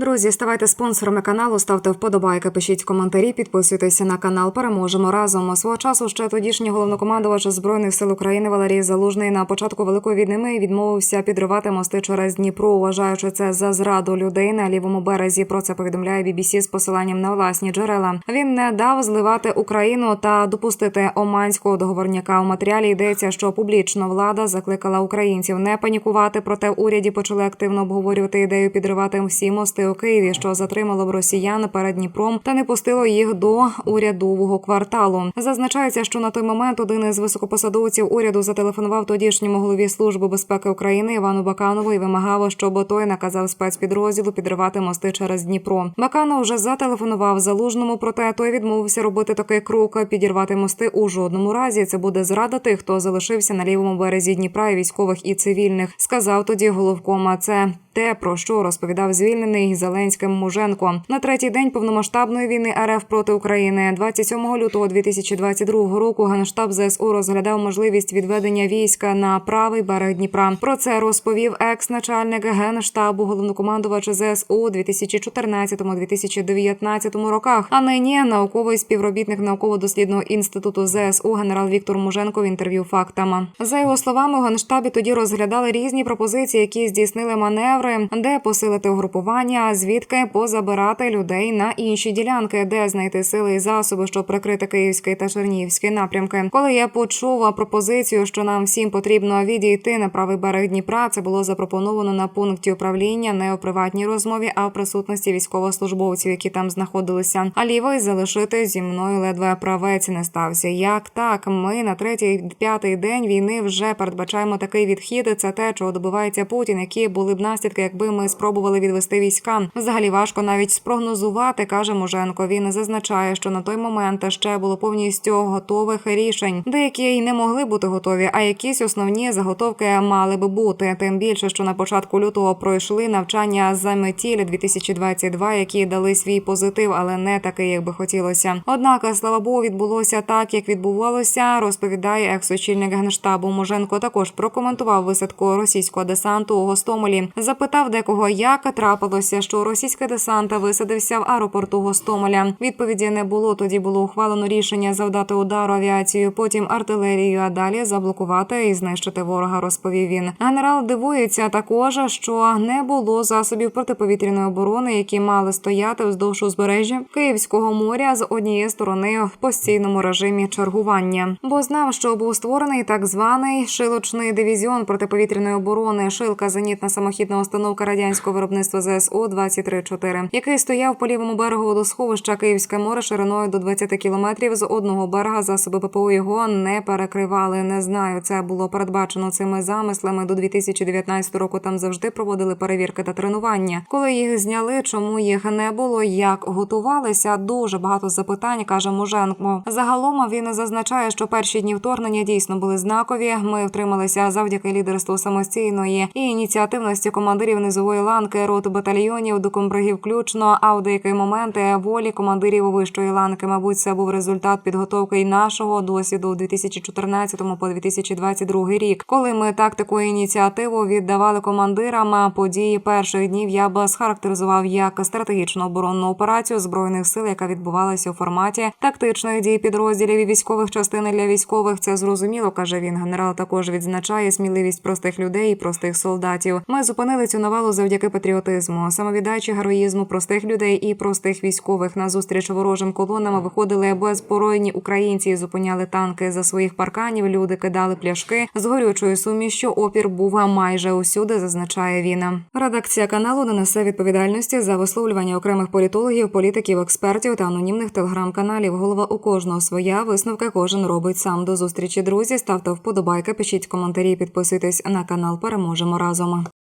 Друзі, ставайте спонсорами каналу, ставте вподобайки, пишіть коментарі, підписуйтеся на канал. Переможемо разом. Свого часу ще тодішній головнокомандувач збройних сил України Валерій Залужний на початку великої війни відмовився підривати мости через Дніпро, вважаючи це за зраду людей на лівому березі. Про це повідомляє BBC з посиланням на власні джерела. Він не дав зливати Україну та допустити оманського договорняка. У матеріалі йдеться, що публічно влада закликала українців не панікувати. Проте уряді почали активно обговорювати ідею підривати всі мости у Києві, що затримало б росіян перед Дніпром та не пустило їх до урядового кварталу. Зазначається, що на той момент один із високопосадовців уряду зателефонував тодішньому голові служби безпеки України Івану Баканову і вимагав, щоб той наказав спецпідрозділу підривати мости через Дніпро. Баканов вже зателефонував залужному, проте той відмовився робити такий крок. Підірвати мости у жодному разі. Це буде зрада тих, хто залишився на лівому березі Дніпра і військових і цивільних. Сказав тоді головкома. Це те, про що розповідав звільнений Зеленським Муженко на третій день повномасштабної війни РФ проти України, 27 лютого 2022 року. Генштаб ЗСУ розглядав можливість відведення війська на правий берег Дніпра. Про це розповів екс-начальник генштабу, головнокомандувач ЗСУ у 2014-2019 роках. А нині науковий співробітник науково-дослідного інституту ЗСУ генерал Віктор Муженко в інтерв'ю фактами. За його словами, у генштабі тоді розглядали різні пропозиції, які здійснили маневри, де посилити угрупування, звідки позабирати людей на інші ділянки, де знайти сили і засоби, щоб прикрити київський та чернігівський напрямки. Коли я почув пропозицію, що нам всім потрібно відійти на правий берег Дніпра, це було запропоновано на пункті управління не у приватній розмові, а в присутності військовослужбовців, які там знаходилися. А лівий залишити зі мною ледве правець не стався. Як так? Ми на третій п'ятий день війни вже передбачаємо такий відхід. Це те, чого добивається Путін, які були б наслідки, якби ми спробували відвести війська. Взагалі важко навіть спрогнозувати, каже Муженко. Він зазначає, що на той момент ще було повністю готових рішень. Деякі й не могли бути готові, а якісь основні заготовки мали би бути. Тим більше, що на початку лютого пройшли навчання за метіль 2022, які дали свій позитив, але не такий, як би хотілося. Однак, слава Богу, відбулося так, як відбувалося. Розповідає екс-очільник генштабу. Муженко також прокоментував висадку російського десанту у Гостомелі. Запитав декого, як трапилося, що російський десант висадився в аеропорту Гостомеля. Відповіді не було. Тоді було ухвалено рішення завдати удару авіацією, потім артилерією, а далі заблокувати і знищити ворога. Розповів він. Генерал дивується також, що не було засобів протиповітряної оборони, які мали стояти вздовж узбережжя Київського моря з однієї сторони в постійному режимі чергування, бо знав, що був створений так званий шилочний дивізіон протиповітряної оборони, шилка зенітна самохідна установка радянського виробництва ЗСУ 23-4, який стояв по лівому берегу водосховища Київське море шириною до 20 кілометрів. З одного берега засоби ППО його не перекривали. Не знаю, це було передбачено цими замислами. До 2019 року там завжди проводили перевірки та тренування. Коли їх зняли, чому їх не було, як готувалися? Дуже багато запитань каже Муженко. Загалом він зазначає, що перші дні вторгнення дійсно були знакові. Ми втрималися завдяки лідерству самостійної і ініціативності командирів низової ланки, рот батальйонів до комбригів включно. А у деякі моменти волі командирів вищої ланки. Мабуть, це був результат підготовки й нашого досвіду у 2014 по 2022 рік, коли ми тактику і ініціативу віддавали командирам. Події перших днів я б схарактеризував як стратегічну оборонну операцію збройних сил, яка відбувалася у форматі тактичної дії підрозділів і військових частин для військових. Це зрозуміло, каже він. Генерал також відзначає сміливість простих людей і простих солдатів. Ми зупинили навалу завдяки патріотизму, самовіддачі, героїзму простих людей і простих військових. На зустріч ворожим колонам виходили безпоройні українці, і зупиняли танки за своїх парканів. Люди кидали пляшки з горючою сумішчю. Опір був майже усюди, зазначає він. Редакція каналу не несе відповідальності за висловлювання окремих політологів, політиків, експертів та анонімних телеграм-каналів. Голова у кожного своя висновка кожен робить сам. До зустрічі друзі. Ставте вподобайки, пишіть коментарі, підписуйтесь на канал. Переможемо разом.